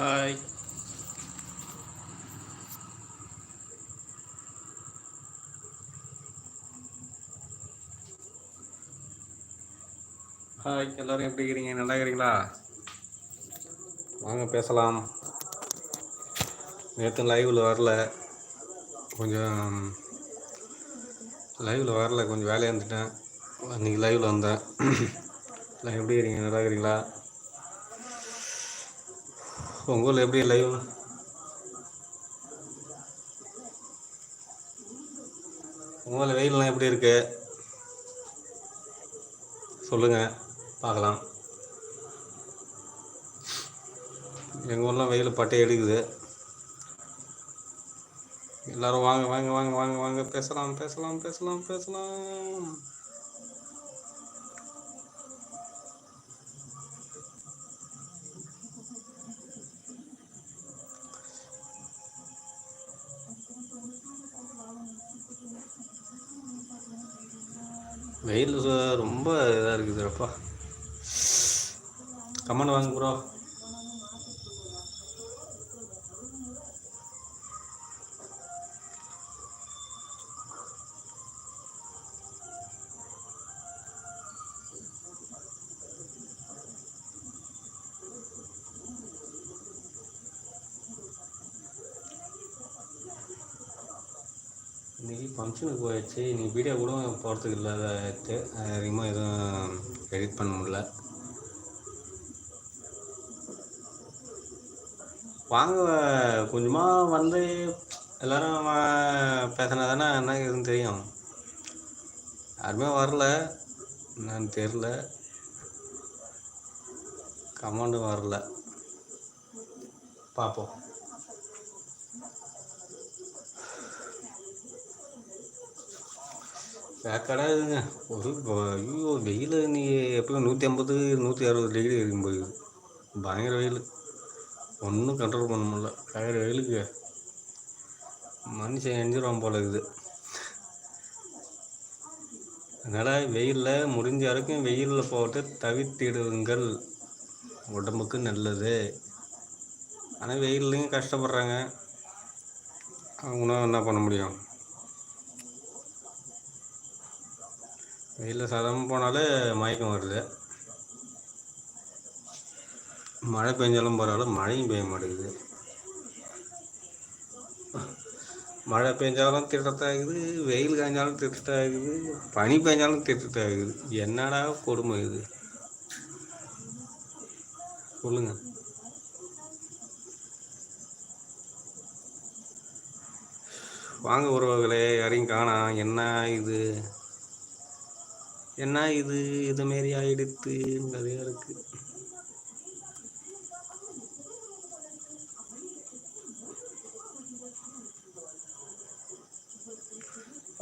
Hi hi எல்லோரும் எப்படி இருக்கிறீங்க? நல்லா இருக்கிறீங்களா? வாங்க பேசலாம். நேற்று லைவில் வரல. கொஞ்சம் லைவில் வரல. கொஞ்சம் வேலையாக இருந்துட்டேன். அன்றைக்கி லைவில் வந்தேன். எல்லாம் எப்படி இருக்கிறீங்க? நல்லா இருக்கிறீங்களா? உங்கள் ஊரில் எப்படி லைவ் உங்கள் வெயிலெலாம் எப்படி இருக்கு? சொல்லுங்கள் பார்க்கலாம். எங்கள் ஊர்லாம் வெயில் பட்டை எடுக்குது எல்லாரும் வாங்க வாங்க வாங்க வாங்க வாங்க பேசலாம் பேசலாம் பேசலாம் பேசலாம். வெயில் ரொம்ப இதாக இருக்குதுப்பா கமெண்ட் வாங்க ப்ரோ இன்றைக்கி ஃபங்க்ஷனுக்கு போயிடுச்சு இன்றைக்கி வீடியோ கூட போகிறதுக்கு இல்லாத அதிகமாக எதுவும் எடிட் பண்ண முடில வாங்க கொஞ்சமாக வந்து எல்லோரும் பேசினா தானே என்ன எதுவும் தெரியும். யாருமே வரல. என்னன்னு தெரில கமெண்டும் வரல. பார்ப்போம். கிடையாதுங்க ஒரு ஐயோ வெயில் நீ எப்பயும் நூற்றி ஐம்பது நூற்றி அறுபது டிகிரி இருக்கும் போகுது பயங்கர வெயில். ஒன்றும் கண்ட்ரோல் பண்ண முடியல. பயங்கர வெயிலுக்கு மனுஷன் எஞ்சிருவான் போல இருக்குது. அதனால் வெயிலில் முடிஞ்ச வரைக்கும் வெயிலில் போட்டு தவித்திடுங்கள். உடம்புக்கு நல்லது. ஆனால் வெயில்லையும் கஷ்டப்படுறாங்க. அவங்களும் என்ன பண்ண முடியும்? வெயிலில் சாதாரணமாக போனாலே மயக்கம் வருது. மழை பெஞ்சாலும் பரவாயில்ல மழையும் பெய்ய மாட்டேங்குது. மழை பெஞ்சாலும் திட்டத்தாகுது வெயில் காய்ஞ்சாலும் திட்டத்தாகுது பனி பெஞ்சாலும் திட்டத்தாகுது என்னடா கொடுமை இது? சொல்லுங்க. வாங்க உறவுகளே யாரையும் காணாம் என்ன இது? என்ன இது? இது மாரி ஆயிடுத்து நிறைய இருக்கு.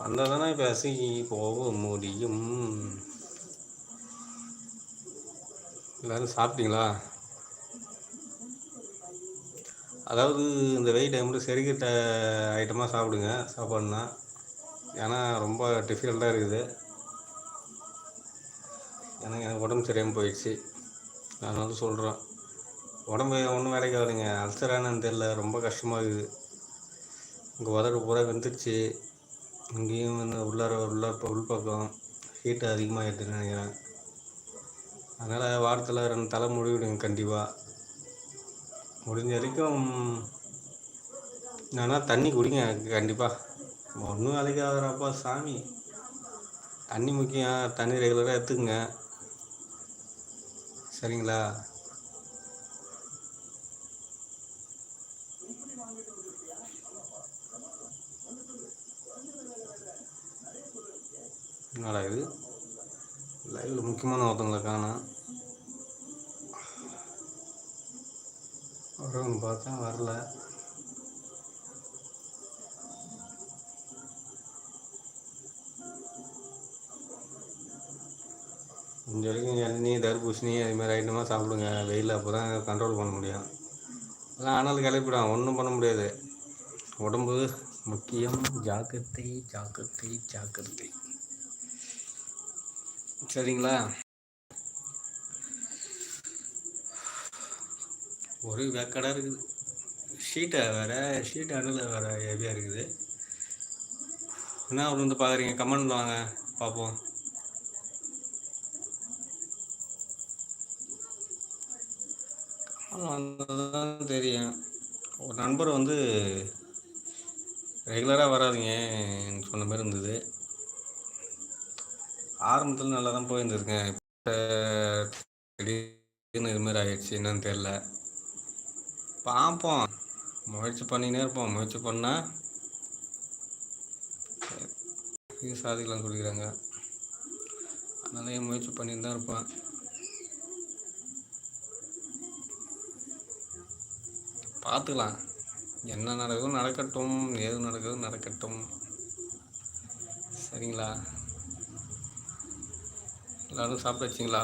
வந்ததானே பேசி போக முடியும். எல்லோரும் சாப்பிட்டீங்களா? அதாவது இந்த வெயில் டைமில் செரிக்கிட்ட ஐட்டமாக சாப்பிடுங்க சாப்பாடுனா ஏன்னா ரொம்ப டிஃபிகல்ட்டாக இருக்குது. எனக்கு எனக்கு உடம்பு சரியாமல் போயிடுச்சு. அதனால சொல்கிறோம் சொல்கிறேன் உடம்பு ஒன்றும் வேலைக்கு ஆகுதுங்க. அல்சரானு தெரில ரொம்ப கஷ்டமாக இருக்குது. இங்கே உதடு பூரா வெந்துருச்சு. இங்கேயும் வந்து உள்ளார உள்ள உள்பக்கம் ஹீட்டு அதிகமாக எடுத்துன்னு நினைக்கிறேன். அதனால் வாரத்தில் ரெண்டு தலை முடிவிடுங்க கண்டிப்பாக முடிஞ்ச வரைக்கும் ஆனால் தண்ணி குடிங்க கண்டிப்பாக ஒன்றும் வேலைக்கு ஆகிறப்பா சாமி. தண்ணி முக்கியம். தண்ணி ரெகுலராக எடுத்துக்கங்க. சரிங்களா? என்னடா இது? லைவில் முக்கியமான ஒருத்தங்களை காணும். வரவங்க பார்த்தா வரல. இந்த வரைக்கும் இளநீ தர்பூசணி அது மாதிரி ஐட்டமாக சாப்பிடுங்க. வெயில் அப்போ தான் கண்ட்ரோல் பண்ண முடியும். அதெல்லாம் ஆனால் கிளப்பிடும். ஒன்றும் பண்ண முடியாது. உடம்பு முக்கியம். ஜாக்கிரதை ஜாக்கிரதை ஜாக்கிரதை. சரிங்களா? ஒரு வேக்கடாக இருக்குது. ஷீட்டை வேறு? ஷீட் அடில் வேறு ஹெவியாக இருக்குது. என்ன அவர் வந்து பார்க்குறீங்க? கமெண்ட் வாங்க. பார்ப்போம். தான் தெரியும். ஒரு நண்பர் வந்து ரெகுலராக வராதிங்க சொன்ன மாதிரி இருந்தது. ஆரம்பத்தில் நல்லா தான் போயிருந்துருக்கேன். இப்போ திடீர்னு இது மாதிரி ஆயிடுச்சு என்னன்னு தெரில பார்ப்போம். முயற்சி பண்ணினே இருப்போம். முயற்சி பண்ணால் சாதிக்கலாம்னு சாதிக்கலாம் சொல்லிக்கிறாங்க. அதனால என் முயற்சி பண்ணிட்டு தான் இருப்பேன். பார்த்துக்கலாம். என்ன நடக்கும் நடக்கட்டும் ஏது நடக்குதோ நடக்கட்டும். சரிங்களா? எல்லோரும் சாப்பிட்டாச்சிங்களா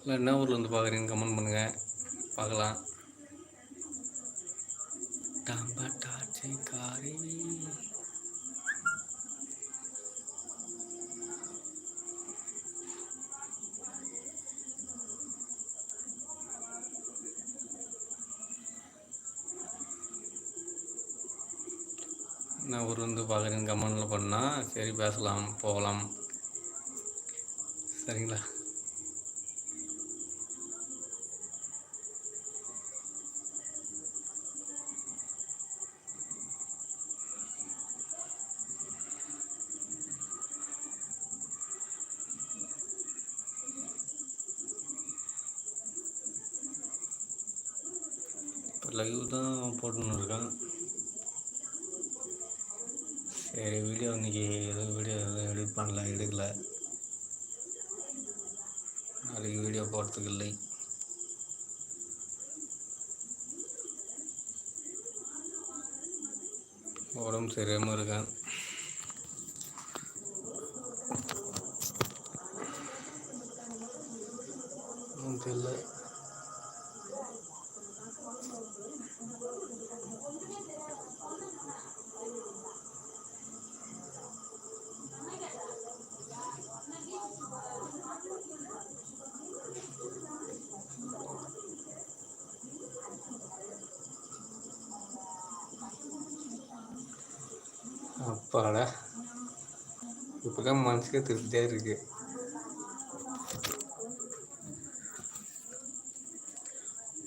இல்லை என்ன ஊரில் வந்து பார்க்குறீங்கன்னு கமெண்ட் பண்ணுங்கள் பார்க்கலாம். டம்பட்டாச்சி காரி. நான் ஊர் வந்து பார்க்குறேன் கமெண்டில் பண்ணால் சரி பேசலாம் போகலாம். சரிங்களா? இப்போ லைவ் தான் போட்டுன்னு இருக்கேன் சரி வீடியோ இன்றைக்கி எதுவும் வீடியோ எதுவும் எடிட் பண்ணல எடுக்கல நாளைக்கு வீடியோ உடம்பு சரியாமல் இருக்கேன் தெரியல அப்பாடா இப்போ தான் மனசுக்கே திருப்தியாக இருக்கு.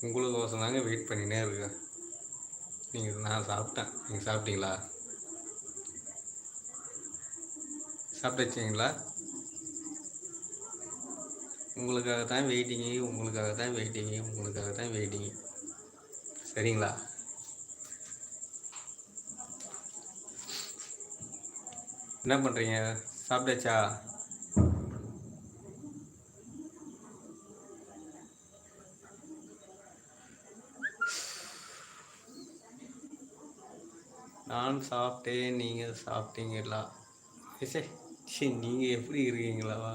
உங்களுக்கு கோசம் தாங்க வெயிட் பண்ணினே இருக்கேன். நீங்கள் நான் சாப்பிட்டேன். நீங்கள் சாப்பிட்டீங்களா? சாப்பிட்டு உங்களுக்காக தான் வெயிட்டிங்கு உங்களுக்காக தான் வெயிட்டிங்கு உங்களுக்காக தான் வெயிட்டிங்கு சரிங்களா? என்ன பண்ணுறீங்க சாப்பிட்டாச்சா? நான் சாப்பிட்டேன் நீங்கள் சாப்பிட்டீங்களா? சரி நீங்கள் எப்படி இருக்கீங்களாவா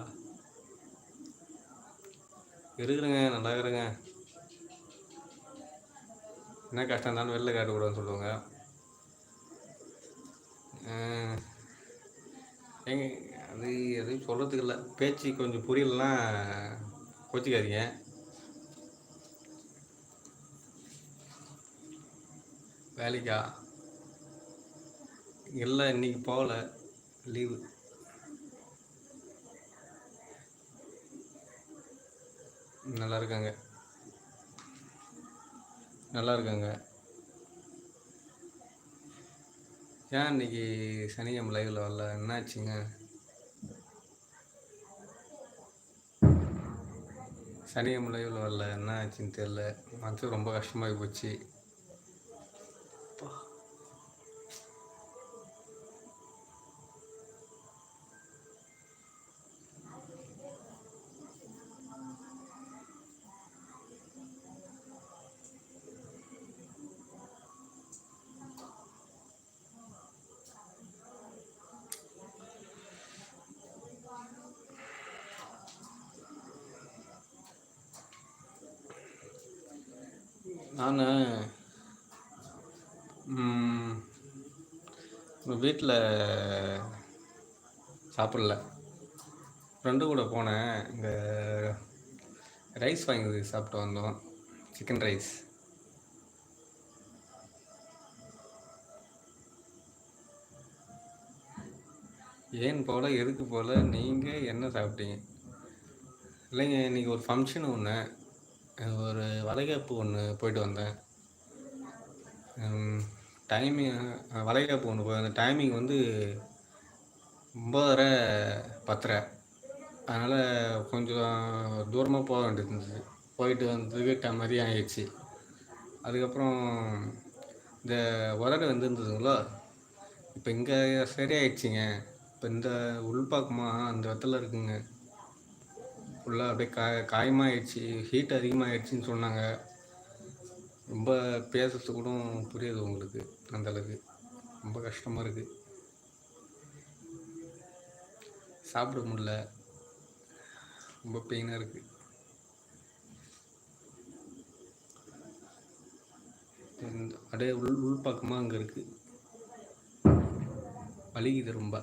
இருக்கிறேங்க நல்லா இருக்கிறேங்க என்ன கஷ்டம் இருந்தாலும் வெளில காட்டக்கூடாதுன்னு சொல்லுவாங்க. எங்க அது எதுவும் சொல்கிறதுக்கு இல்லை. பேச்சு கொஞ்சம் புரியலன்னா கோச்சிக்காதீங்க. வேலைக்கா? இல்லை இன்னைக்கு போகல. லீவு. நல்லா இருக்காங்க. நல்லா இருக்காங்க. ஏன் இன்னைக்கு சனிக்கிழமை லைவில் வரல? என்னாச்சுங்க சனிக்கிழமை லைவில் வரல. என்ன ஆச்சுன்னு தெரில மனசு ரொம்ப கஷ்டமாகி போச்சு. வீட்டில் சாப்பிடல. ஃப்ரெண்டு கூட போனேன். இந்த ரைஸ் வாங்கி சாப்பிட்டு வந்தோம். Chicken rice. ஏன் போல் எதுக்கு போல நீங்கள் என்ன சாப்பிட்டீங்க? இல்லைங்க இன்றைக்கி ஒரு ஃபங்க்ஷன் ஒன்று ஒரு வளைகாப்பு ஒன்று போயிட்டு வந்தேன். டைமிங் வளைகாப்பு ஒன்று போய் அந்த டைமிங் வந்து ஒம்பதரை பத்தரை. அதனால் கொஞ்சம் தூரமாக போக வேண்டியது இருந்தது. போயிட்டு வந்ததுக்கு ட மதியம் ஆயிடுச்சு. அதுக்கப்புறம் இந்த உதடு வந்துருந்ததுங்களோ இப்போ இங்கே சரியாயிடுச்சிங்க. இப்போ இந்த உள்பாக்கமாக அந்த இடத்துல இருக்குங்க. ஃபுல்லாக அப்படியே காய காயமாகிடுச்சி ஹீட் அதிகமாகிடுச்சின்னு சொன்னாங்க. ரொம்ப பேசுறது கூட புரியுது உங்களுக்கு அந்த அளவுக்கு. ரொம்ப கஷ்டமாக இருக்குது சாப்பிட முடில ரொம்ப பெயினாக இருக்குது அப்படியே உள் உள் பக்கமாக அங்கே இருக்குது வலிக்குது ரொம்ப.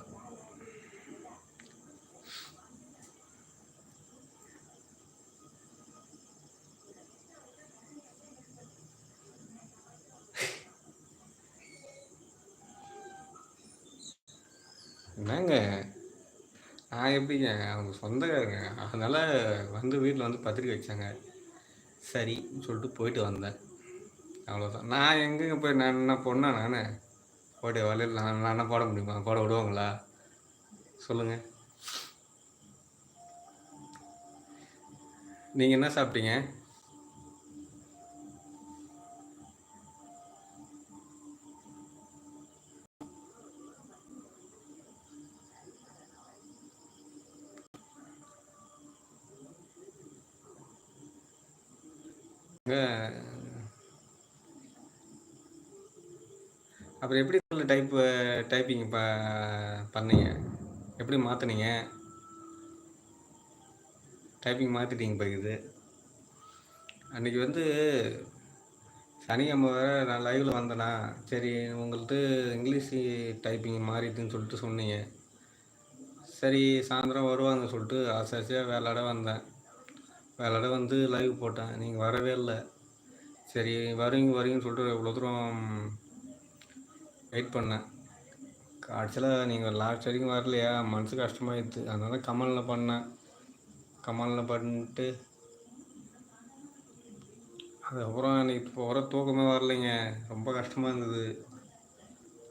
என்னங்க? நான் எப்படிங்க? அவங்க சொந்தக்காரங்க. அதனால் வந்து வீட்டில் வந்து பத்திரிக்கை வச்சாங்க. சரி சொல்லிட்டு போயிட்டு வந்தேன். அவ்வளோதான் நான் எங்கேங்க போய் நான் என்ன பொண்ணா நான்? போட்டு வலையில் நான் நான் என்ன போட முடியுமா? போட விடுவாங்களா? சொல்லுங்கள் நீங்கள் என்ன சாப்பிட்டீங்க? அப்புறம் எப்படி டைப் டைப்பு டைப்பிங் ப பண்ணீங்க? எப்படி மாற்றினீங்க டைப்பிங் மாற்றிட்டீங்க போய்க்குது அன்றைக்கி வந்து சனிக்கிழமை வேறு நான் லைவில் வந்தேனா சரி உங்கள்கிட்ட இங்கிலீஷ் டைப்பிங் மாறிட்டுன்னு சொல்லிட்டு சொன்னீங்க. சரி சாயந்தரம் வருவாங்க சொல்லிட்டு ஆசை ஆசையாக வேலைட வந்தேன். வேலை வந்து லைவ் போட்டேன். நீங்கள் வரவே இல்லை. சரி வரீங்க வரீங்கன்னு சொல்லிட்டு இவ்வளோ தூரம் வெயிட் பண்ணேன். கடைசியில் நீங்கள் லாஸ்ட் வரைக்கும் வரலையா? மனசு கஷ்டமாயிடுது அதனால கமலில் பண்ணேன். கமலில் பண்ணிட்டு அதுக்கப்புறம் எனக்கு இப்போ வர தூக்கமே வரலைங்க. ரொம்ப கஷ்டமாக இருந்தது.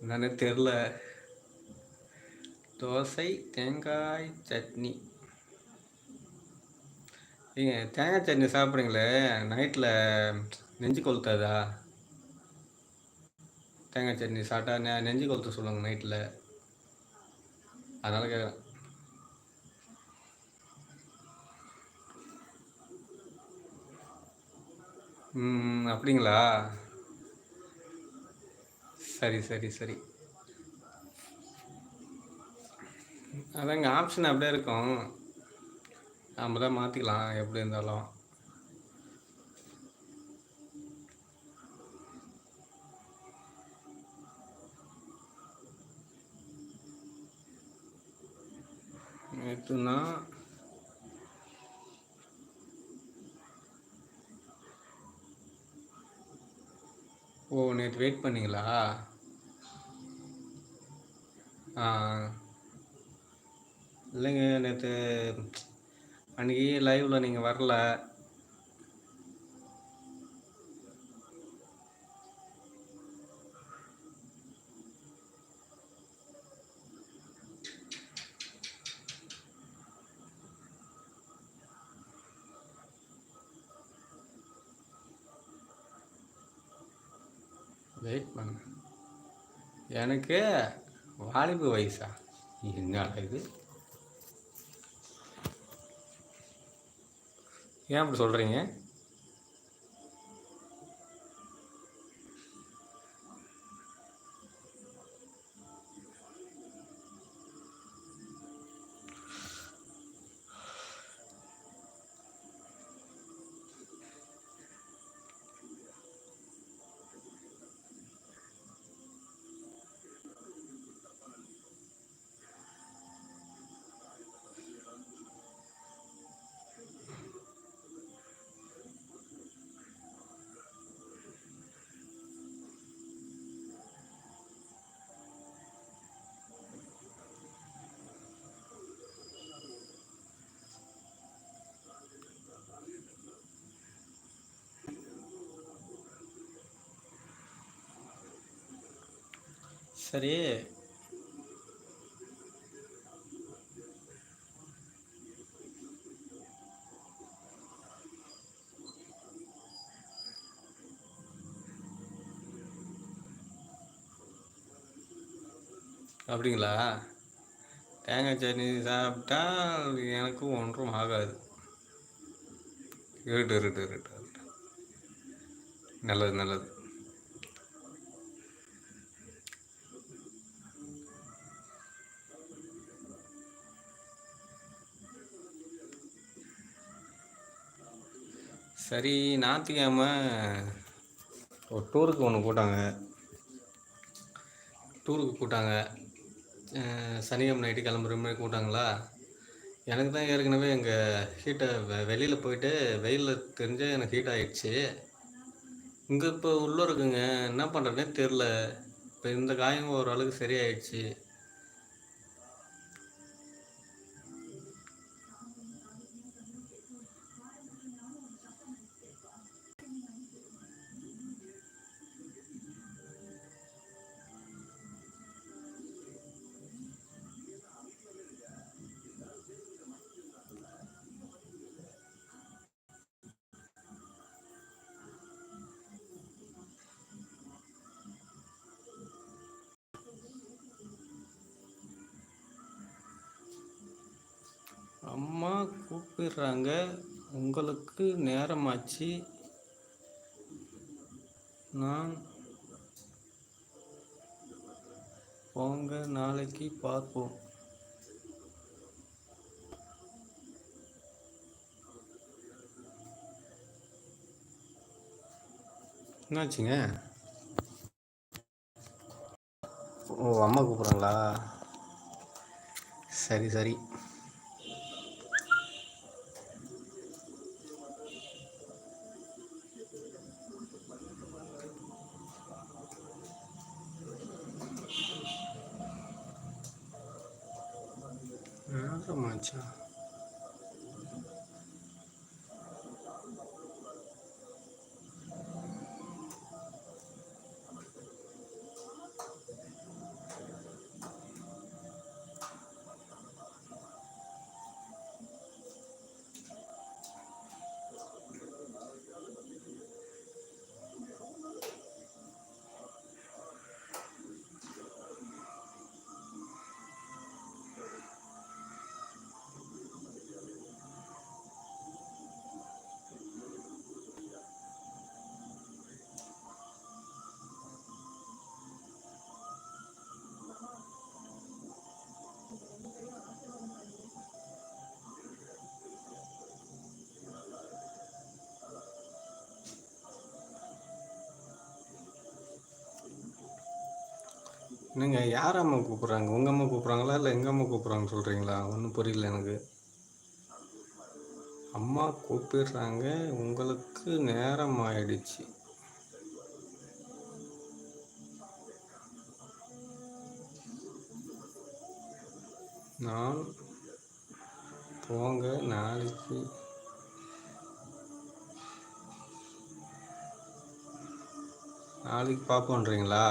என்னன்னே தெரில தோசை தேங்காய் சட்னி. நீங்கள் தேங்காய் சட்னி சாப்பிட்றீங்களே நைட்டில் நெஞ்சு கொளுத்தாதா? தேங்காய் சட்னி சாப்பிட்டா நெ நெஞ்சு கொளுத்த சொல்லுவாங்க நைட்டில் அதனால் கேட்குறேன் ம் அப்படிங்களா? சரி சரி சரி. அதாங்க ஆப்ஷன் அப்படியே இருக்கும். நம்ம தான் மாற்றிக்கலாம் எப்படி இருந்தாலும். நேற்றுனா ஓ நேற்று வெயிட் பண்ணிங்களா? ஆ. இல்லைங்க நேற்று அன்றைக்கி லைவில் நீங்கள் வரல. வெயிட் பண்ண. எனக்கு வாலிபு வயசா? என்னடா இது? ஏன் அப்படி சொல்கிறீங்க சரி. அப்படிங்களா? தேங்காய் சட்னி சாப்பிட்டா எனக்கும் ஒன்றும் ஆகாது. இருட்டு இருட்டு இருட்டு இருட்டு. நல்லது நல்லது. சரி ஞாயிற்றுக்கிழமை ஒரு டூருக்கு ஒன்று கூட்டாங்க. டூருக்கு கூட்டாங்க. சனிக்கிழமை நைட்டு கிளம்புற மாதிரி கூட்டாங்களா? எனக்கு தான் ஏற்கனவே எங்கள் ஹீட்டை வெ வெளியில் போயிட்டு வெயிலில் தெரிஞ்சு எனக்கு ஹீட் ஆகிடுச்சு இங்கே இப்போ உள்ளே இருக்குங்க. என்ன பண்ணுறதுனே தெரில இப்போ இந்த காயம் ஓரளவுக்கு சரியாயிடுச்சு. கூப்பிடுறாங்க. உங்களுக்கு நேரமாச்சு. நான் போங்க நாளைக்கு பார்ப்போம். என்னாச்சுங்க? ஓ அம்மா கூப்பிட்றாங்களா? சரி சரி. என்னங்க யார் அம்மா கூப்பிட்றாங்க? உங்கள் அம்மா கூப்பிட்றாங்களா? இல்லை எங்கள் அம்மா கூப்பிட்றாங்கன்னு சொல்கிறீங்களா ஒன்றும் புரியல எனக்கு. அம்மா கூப்பிடுறாங்க. உங்களுக்கு நேரம் ஆயிடுச்சு. நான் போங்க நாளைக்கு. நாளைக்கு பார்ப்போன்றீங்களா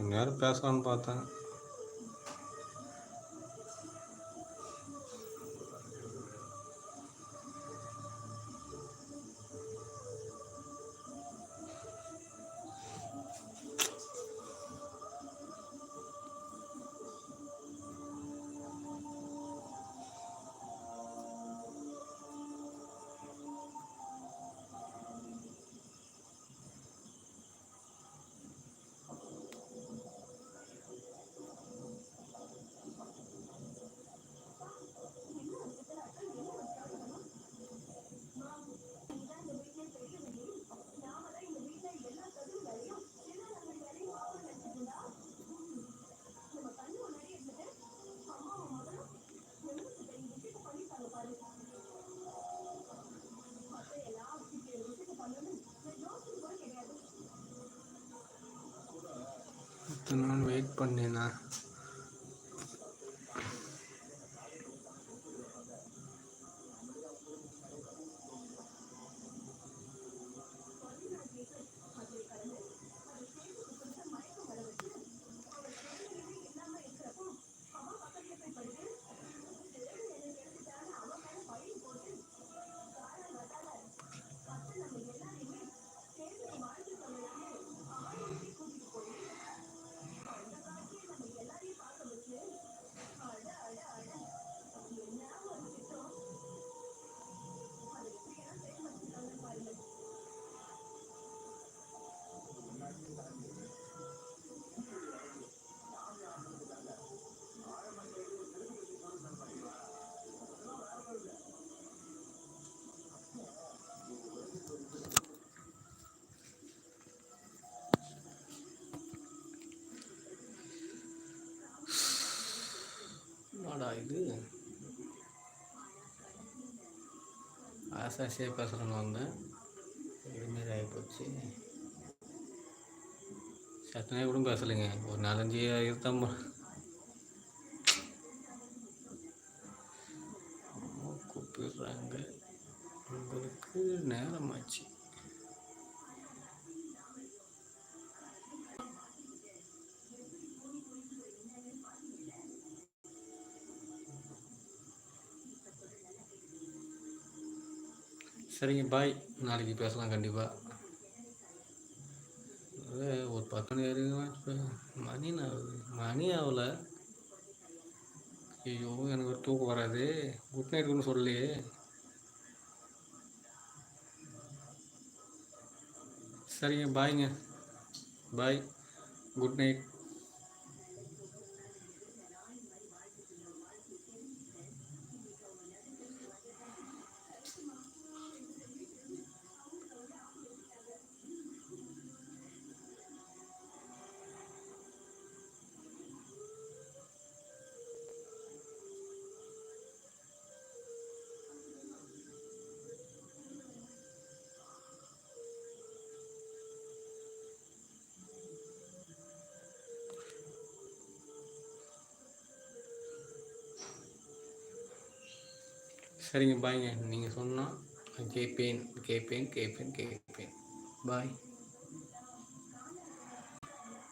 கொஞ்ச நேரம் பேசலான்னு பார்த்தேன். இத்தனை நாள் வெயிட் என்னடா இது? ஆசாசியாக பேசுகிறேன்னு வந்தேன். இதுமாரி ஆகிப்போச்சு சட்டனே கூட பேசலைங்க. ஒரு நாலஞ்சு இருத்தம் கூப்பிடுறாங்க. உங்களுக்கு நேரமாச்சு. சரிங்க பாய் நாளைக்கு பேசலாம் கண்டிப்பாக ஒரு பத்து மணி வரைக்கும் மணி ஆகுது மணி ஆகல. ஐயோ எனக்கு ஒரு தூக்கம் வராது. குட் நைட் சொல்லி சரிங்க பாய்ங்க பாய் குட் நைட் சரிங்க பாய்ங்க நீங்கள் சொன்னால் கேட்பேன் கேட்பேன் கேட்பேன் கேட்பேன் பாய்